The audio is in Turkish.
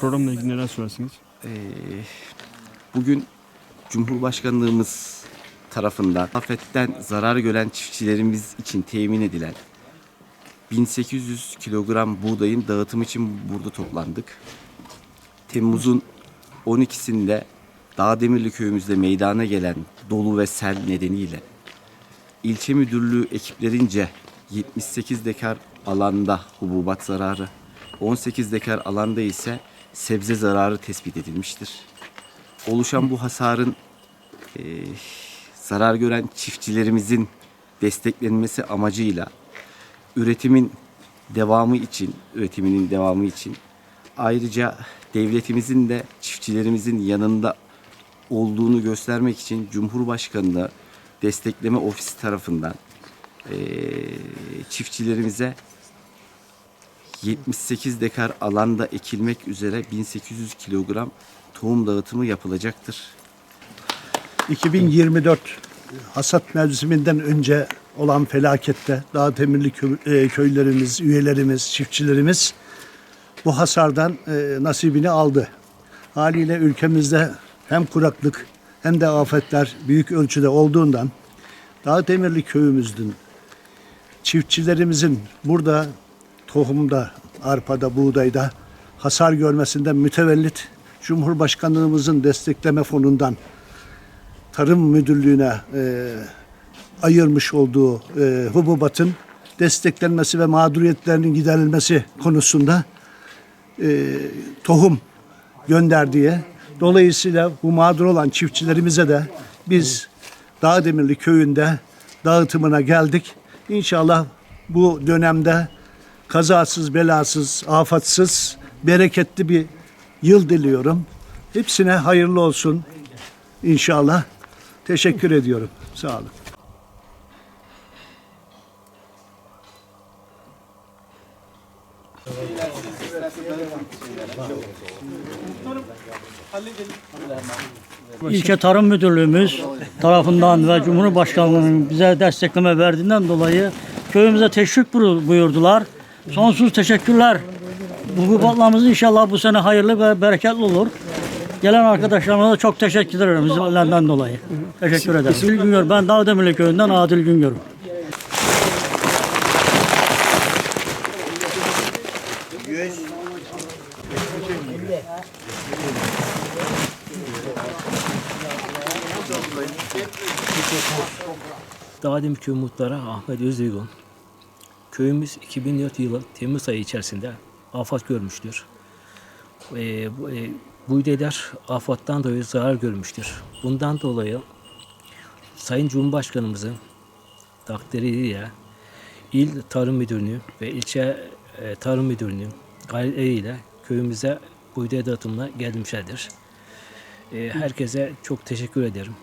Programla ilgili neler söylersiniz? Ee, bugün Cumhurbaşkanlığımız tarafından afetten zarar gören çiftçilerimiz için temin edilen 1800 kilogram buğdayın dağıtımı için burada toplandık. Temmuz'un 12'sinde Dağdemirli köyümüzde meydana gelen dolu ve sel nedeniyle ilçe müdürlüğü ekiplerince 78 dekar alanda hububat zararı, 18 dekar alanda ise sebze zararı tespit edilmiştir. Oluşan bu hasarın eee, zarar gören çiftçilerimizin desteklenmesi amacıyla üretimin devamı için, üretiminin devamı için ayrıca devletimizin de çiftçilerimizin yanında olduğunu göstermek için Cumhurbaşkanlığı Destekleme Ofisi tarafından eee, çiftçilerimize 78 dekar alanda ekilmek üzere 1800 kilogram tohum dağıtımı yapılacaktır. 2024 hasat mevsiminden önce olan felakette Dağdemirli kö- e, köylerimiz, üyelerimiz, çiftçilerimiz bu hasardan e, nasibini aldı. Haliyle ülkemizde hem kuraklık hem de afetler büyük ölçüde olduğundan Dağdemirli köyümüzün çiftçilerimizin burada tohumda, arpada, buğdayda hasar görmesinden mütevellit Cumhurbaşkanlığımızın destekleme fonundan Tarım Müdürlüğü'ne e, ayırmış olduğu e, hububatın desteklenmesi ve mağduriyetlerinin giderilmesi konusunda e, tohum gönderdiği. Dolayısıyla bu mağdur olan çiftçilerimize de biz Dağdemirli köyünde dağıtımına geldik. İnşallah bu dönemde kazasız, belasız, afatsız, bereketli bir yıl diliyorum. Hepsine hayırlı olsun inşallah. Teşekkür ediyorum. Sağ olun. İlçe Tarım Müdürlüğümüz tarafından ve Cumhurbaşkanlığının bize destekleme verdiğinden dolayı köyümüze teşvik buyurdular. Sonsuz teşekkürler. Bu kubatlamız inşallah bu sene hayırlı ve bereketli olur. Gelen arkadaşlarıma da çok teşekkür ederim bizimlerinden dolayı. Teşekkür ederim. İsmim Güngör. Ben Dağdemirli köyünden Adil Güngör. 100 Dadimköy muhtarı Ahmet Özdegun, köyümüz 2004 yılı Temmuz ayı içerisinde afat görmüştür. Ee, e, bu, e, afattan dolayı zarar görmüştür. Bundan dolayı Sayın Cumhurbaşkanımızın takdiriyle İl Tarım Müdürlüğü ve ilçe e, Tarım Müdürlüğü gayretiyle köyümüze buğday dağıtımına gelmişlerdir. Ee, herkese çok teşekkür ederim.